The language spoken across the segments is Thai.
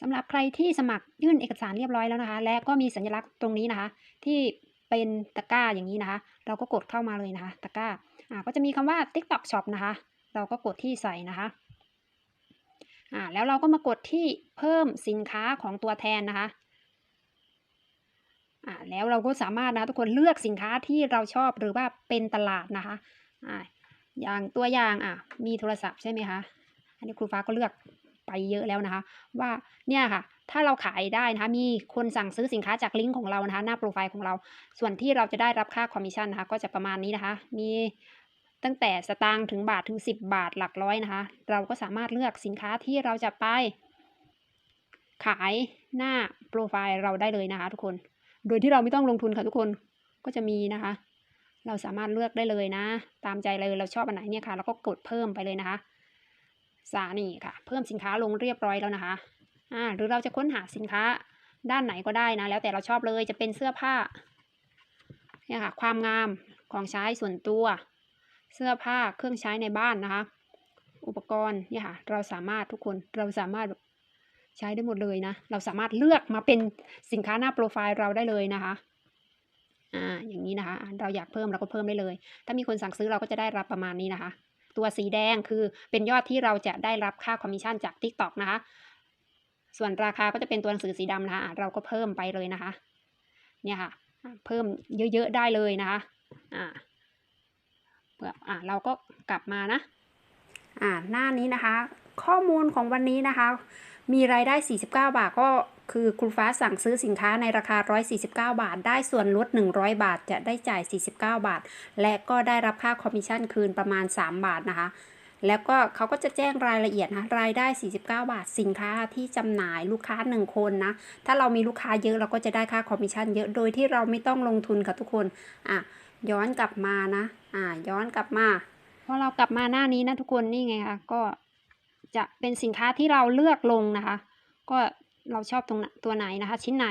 สำหรับใครที่สมัครยื่นเอกสารเรียบร้อยแล้วนะคะ และก็มีสัญลักษณ์ตรงนี้นะคะ ที่เป็นตะกร้าอย่างนี้นะคะ เราก็กดเข้ามาเลยนะคะ ตะกร้าอ่าก็จะมีคำว่า TikTok Shop นะคะ เราก็กดที่ใส่นะคะอ่าแล้วเราก็มากดที่เพิ่มสินค้าของตัวแทนนะคะอ่าแล้วเราก็สามารถนะทุกคนเลือกสินค้าที่เราชอบหรือว่าเป็นตลาดนะคะอ่าอย่างตัวอย่างอะมีโทรศัพท์ใช่ไหมคะอันนี้ครูฟ้าก็เลือก ไปเยอะแล้วนะคะ ว่าเนี่ยค่ะ ถ้าเราขายได้นะคะ มีคนสั่งซื้อสินค้าจากลิงก์ของเรานะคะ หน้าโปรไฟล์ของเรา ส่วนที่เราจะได้รับค่าคอมมิชชั่นนะคะ ก็จะประมาณนี้นะคะ มีตั้งแต่สตางค์ถึงบาทถึง 10 บาทหลักร้อยนะคะ เราก็สามารถเลือกสินค้าที่เราจะไป ขายหน้าโปรไฟล์เราได้เลยนะคะ ทุกคน โดยที่เราไม่ต้องลงทุนค่ะทุกคน ก็จะมีนะคะ เราสามารถเลือกได้เลยนะ ตามใจเลยเราชอบอันไหนเนี่ยค่ะแล้วก็กดเพิ่มไปเลยนะคะ สานี่ค่ะ เพิ่มสินค้าลงเรียบร้อยแล้วนะคะอ่าหรือเราจะค้นหาสินค้าด้านไหนก็ได้นะ แล้วแต่เราชอบเลยจะเป็นเสื้อผ้าเนี่ยค่ะ ความงามของใช้ส่วนตัว เสื้อผ้าเครื่องใช้ในบ้านนะคะ อุปกรณ์เนี่ยค่ะ เราสามารถทุกคนเราสามารถใช้ได้หมดเลยนะ เราสามารถเลือกมาเป็นสินค้าหน้าโปรไฟล์เราได้เลยนะคะอ่าอย่างนี้นะคะ เราอยากเพิ่มเราก็เพิ่มได้เลย ถ้ามีคนสั่งซื้อเราก็จะได้รับประมาณนี้นะคะ ตัวสีแดงคือเป็นยอดที่เราจะได้รับค่าคอมมิชชั่นจาก TikTok นะคะ ส่วนราคาก็จะเป็นตัวหนังสือสีดำนะคะเราก็เพิ่มไปเลยนะคะ เนี่ยค่ะอะเพิ่มเยอะๆได้เลยนะคะอ่าเพื่ออ่าเราก็กลับมานะอ่าหน้านี้นะคะ ข้อมูลของวันนี้นะคะ มีรายได้ 49 บาทก็ คือครูฟ้าสั่งซื้อสินค้าในราคา 149 บาท ได้ส่วนลด 100 บาท จะได้จ่าย 49 บาท และก็ได้รับค่าคอมมิชชั่นคืนประมาณ 3 บาทนะคะแล้วก็เขาก็จะแจ้งรายละเอียดนะรายได้ 49 บาท สินค้าที่จำหน่ายลูกค้า 1 คนนะ ถ้าเรามีลูกค้าเยอะเราก็จะได้ค่าคอมมิชชั่นเยอะโดยที่เราไม่ต้องลงทุนค่ะทุกคนอะย้อนกลับมานะ อ่า ย้อนกลับมาพอเรากลับมาหน้านี้นะทุกคนนี่ไงคะก็จะเป็นสินค้าที่เราเลือกลงนะคะ ก็ เราชอบตรงตัวไหนนะคะ ชิ้นไหน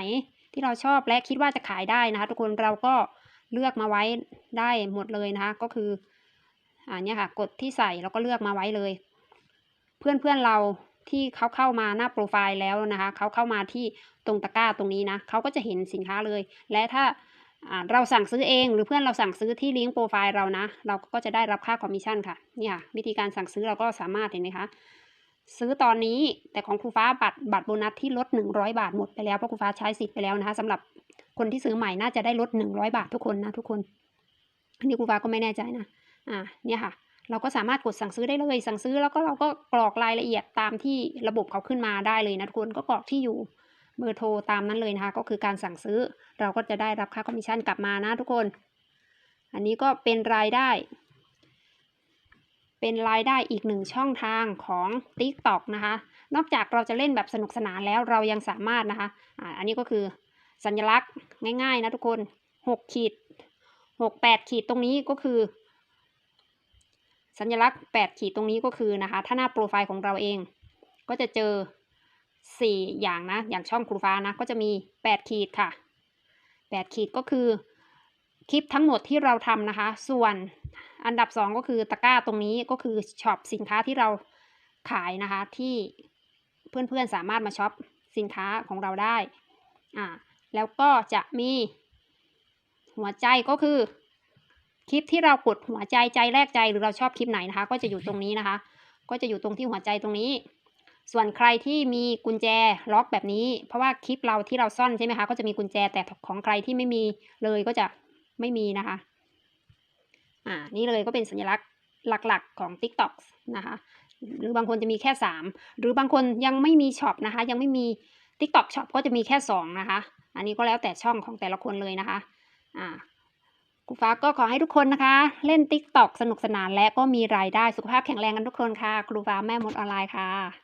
ที่เราชอบและคิดว่าจะขายได้นะคะ ทุกคนเราก็เลือกมาไว้ได้หมดเลยนะคะ ก็คืออ่าเนี่ยค่ะกดที่ใส่แล้วก็เลือกมาไว้เลย เพื่อนเพื่อนเราที่เขาเข้ามาหน้าโปรไฟล์แล้วนะคะเขาเข้ามาที่ตรงตะกร้าตรงนี้นะเขาก็จะเห็นสินค้าเลย และถ้าเราสั่งซื้อเองหรือเพื่อนเราสั่งซื้อที่ลิงก์โปรไฟล์เรานะ เราก็จะได้รับค่าคอมมิชชั่นค่ะเนี่ยค่ะวิธีการสั่งซื้อเราก็สามารถเห็นไหมคะ ซื้อตอนนี้แต่ของครูฟ้าบัตรบัตรโบนัสที่ลด 100 บาทหมดไปแล้วเพราะครูฟ้าใช้สิทธิ์ไปแล้วนะคะสำหรับคนที่ซื้อใหม่น่าจะได้ลด 100 บาททุกคนนะทุกคนอันนี้ครูฟ้าก็ไม่แน่ใจนะอ่าเนี่ยค่ะ เราก็สามารถกดสั่งซื้อได้เลยสั่งซื้อแล้วก็เราก็กรอกรายละเอียดตามที่ระบบเขาขึ้นมาได้เลยนะทุกคนก็กรอกที่อยู่เบอร์โทรตามนั้นเลยนะคะก็คือการสั่งซื้อเราก็จะได้รับค่าคอมมิชชั่นกลับมานะทุกคน อันนี้ก็เป็นรายได้ เป็นรายได้อีกหนึ่งช่องทางของ TikTok นะคะ นอกจากเราจะเล่นแบบสนุกสนานแล้วเรายังสามารถนะคะอ่าอันนี้ก็คือสัญลักษณ์ง่ายๆนะทุกคนหกขีดหกแปดขีดตรงนี้ก็คือ สัญลักษณ์แปดขีดตรงนี้ก็คือนะคะ ถ้าหน้าโปรไฟล์ของเราเอง ก็จะเจอสี่อย่างนะ อย่างช่องครูฟ้านะ ก็จะมีแปดขีดค่ะแปดขีดก็คือ คลิปทั้งหมดที่เราทำนะคะ ส่วนอันดับสองก็คือตะกร้าตรงนี้ก็คือช็อปสินค้าที่เราขายนะคะ ที่เพื่อนๆสามารถมาช็อปสินค้าของเราได้อ่าแล้วก็จะมีหัวใจก็คือ คลิปที่เรากดหัวใจใจแรกใจหรือเราชอบคลิปไหนนะคะ ก็จะอยู่ตรงนี้นะคะ ก็จะอยู่ตรงที่หัวใจตรงนี้ ส่วนใครที่มีกุญแจล็อกแบบนี้ เพราะว่าคลิปเราที่เราซ่อนใช่ไหมคะก็จะมีกุญแจแต่ของใครที่ไม่มีเลยก็จะ ไม่มีนะคะ อ่า นี่เลยก็เป็นสัญลักษณ์หลักๆของ TikTok นะคะ หรือบางคนจะมีแค่ 3 หรือบางคนยังไม่มีช็อปนะคะ ยังไม่มี TikTok Shop ก็จะมีแค่ 2 นะคะ อันนี้ก็แล้วแต่ช่องของแต่ละคนเลยนะคะ อ่าครูฟ้าก็ขอให้ทุกคนนะคะ เล่น TikTok สนุกสนานและก็มีรายได้สุขภาพแข็งแรงกันทุกคนค่ะ ครูฟ้าแม่มดออนไลน์ค่ะ